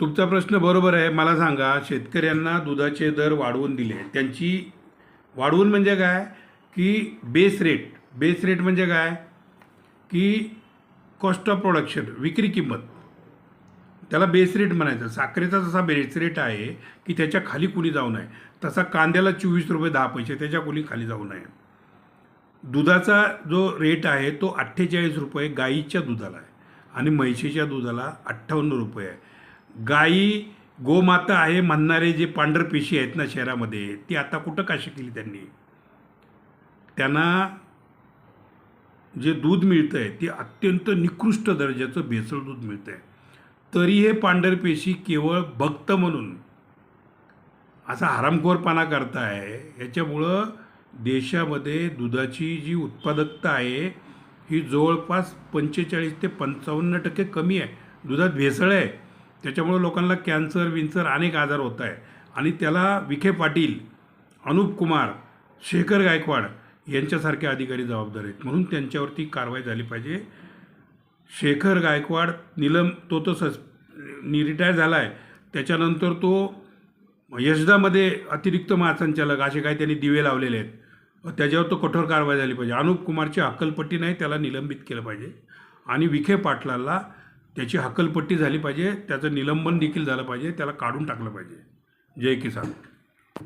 तुमचा प्रश्न बरोबर आहे. मला सांगा शेतकऱ्यांना दुधाचे दर वाढवून दिले. त्यांची वाढवून म्हणजे काय? की बेस रेट बेस रेट म्हणजे काय? की कॉस्ट ऑफ प्रोडक्शन विक्री किंमत. त्याला बेस रेट म्हणायचं. साखरेचा जसा बेस रेट आहे की त्याच्याखाली कुणी जाऊ नये. तसा कांद्याला चोवीस रुपये दहा पैसे त्याच्या कुणी खाली जाऊ नये. दुधाचा जो रेट आहे तो अठ्ठेचाळीस रुपये गाईच्या दुधाला आहे. आणि म्हैशीच्या दुधाला अठ्ठावन्न रुपये आहे. गाई गोमाता आहे म्हणणारे जे पांढरपेशी आहेत ना शहरामध्ये ती आता कुठं काशी केली त्यांनी? त्यांना जे दूध मिळतं आहे ते अत्यंत निकृष्ट दर्जाचं भेसळ दूध मिळतं आहे तरी हे पांढरपेशी केवळ भक्त म्हणून असा हरामखोरपणा करताय याच्यामुळं देशामध्ये दुधाची जी उत्पादकता आहे ही जवळपास पंचेचाळीस ते पंचावन्न टक्के कमी आहे. दुधात भेसळ आहे. त्याच्यामुळं लोकांना कॅन्सर विन्सर अनेक आजार होत आहे. आणि त्याला विखे पाटील अनुप कुमार शेखर गायकवाड यांच्यासारखे अधिकारी जबाबदार आहेत. म्हणून त्यांच्यावरती कारवाई झाली पाहिजे. शेखर गायकवाड निलम तो तो सस नि रिटायर झाला आहे त्याच्यानंतर तो यशदामध्ये अतिरिक्त महासंचालक असे काही त्यांनी दिवे लावलेले आहेत. त्याच्यावर तो कठोर कारवाई झाली पाहिजे. अनुप कुमारची अक्कलपट्टी नाही त्याला निलंबित केलं पाहिजे. आणि विखे पाटलाला त्याची हकलपट्टी झाली पाहिजे त्याचं निलंबन देखील झालं पाहिजे त्याला काढून टाकलं पाहिजे. जय किसान.